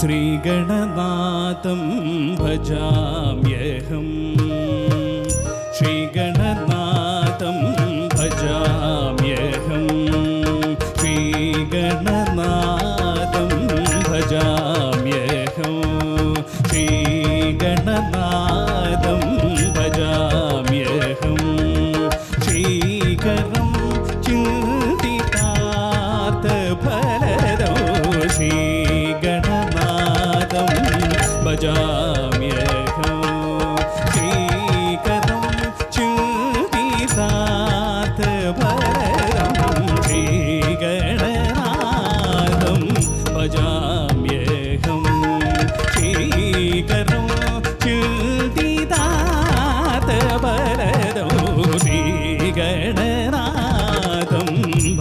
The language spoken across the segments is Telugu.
ശ്രീഗണനാഥം ഭജാമ്യഹം. ശ്രീഗണനാഥം ഭജാ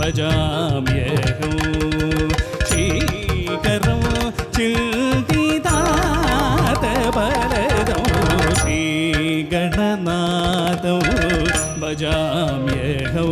भजाम्यहं शीकरं चिन्तितातबलदं श्रीगणनाथं भजाम्यहौ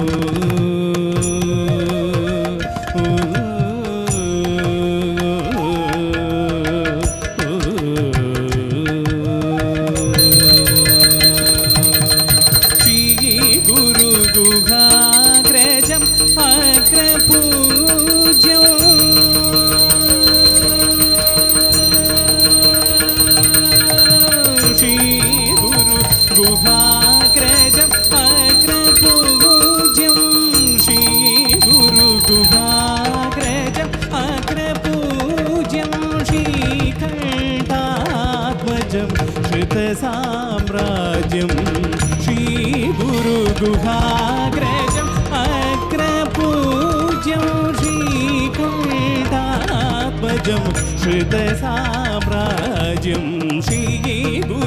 ्राज श्री गुरु गुभाग्र अग्र पूज्यम साम्राज्यं श्रीगुरुगुहाग्रजम् अग्रपूज्यं श्रीकुण्डात्मजं श्रुतसाम्राज्यं श्रीगुरुगुहाग्रजम्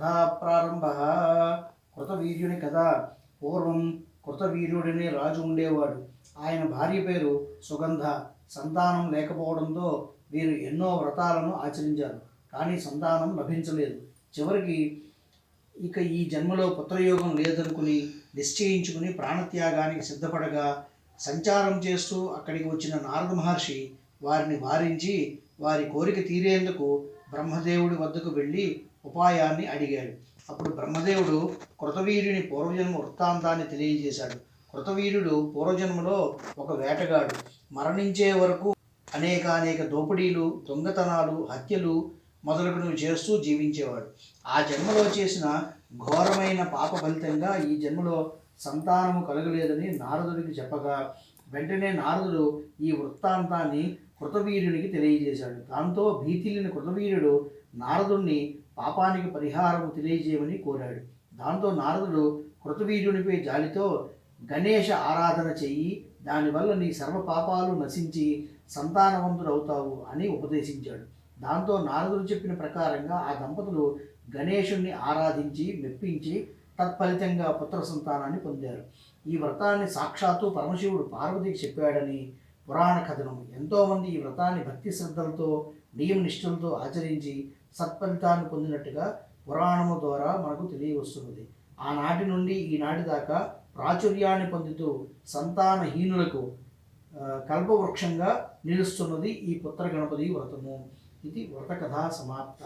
కథా ప్రారంభ కృతవీర్యుని కథ పూర్వం కృతవీర్యుడనే రాజు ఉండేవాడు. ఆయన భార్య పేరు సుగంధ. సంతానం లేకపోవడంతో వీరు ఎన్నో వ్రతాలను ఆచరించారు. కానీ సంతానం లభించలేదు. చివరికి ఇక ఈ జన్మలో పుత్రయోగం లేదనుకుని నిశ్చయించుకుని ప్రాణత్యాగానికి సిద్ధపడగా సంచారం చేస్తూ అక్కడికి వచ్చిన నారద మహర్షి వారిని వారించి వారి కోరిక తీరేందుకు బ్రహ్మదేవుడి వద్దకు వెళ్ళి ఉపాయాన్ని అడిగాడు. అప్పుడు బ్రహ్మదేవుడు కృతవీరుని పూర్వజన్మ వృత్తాంతాన్ని తెలియజేశాడు. కృతవీరుడు పూర్వజన్మలో ఒక వేటగాడు. మరణించే వరకు అనేకానేక దోపిడీలు దొంగతనాలు హత్యలు మొదలగునవి చేస్తూ జీవించేవాడు. ఆ జన్మలో చేసిన ఘోరమైన పాప ఫలితంగా ఈ జన్మలో సంతానము కలగలేదని నారదుడికి చెప్పగా వెంటనే నారదుడు ఈ వృత్తాంతాన్ని కృతవీరునికి తెలియజేశాడు. దాంతో భీతిలిని కృతవీరుడు నారదుణ్ణి పాపానికి పరిహారం తెలియజేయమని కోరాడు. దాంతో నారదుడు కృతవీర్యునిపై జాలితో గణేష ఆరాధన చెయ్యి దానివల్ల నీ సర్వ పాపాలు నశించి సంతానవంతుడవుతావు అని ఉపదేశించాడు. దాంతో నారదుడు చెప్పిన ప్రకారంగా ఆ దంపతులు గణేశుణ్ణి ఆరాధించి మెప్పించి తత్ఫలితంగా పుత్ర సంతానాన్ని పొందారు. ఈ వ్రతాన్ని సాక్షాత్తు పరమశివుడు పార్వతికి చెప్పాడని పురాణ కథనం. ఎంతోమంది ఈ వ్రతాన్ని భక్తి శ్రద్ధలతో నియమ నిష్ఠలతో ఆచరించి సత్ఫలితాన్ని పొందినట్టుగా పురాణము ద్వారా మనకు తెలియవస్తున్నది. ఆనాటి నుండి ఈనాటి దాకా ప్రాచుర్యాన్ని పొందుతూ సంతానహీనులకు కల్పవృక్షంగా నిలుస్తున్నది ఈ పుత్ర గణపతి వ్రతము. ఇది వ్రత కథా సమాప్త.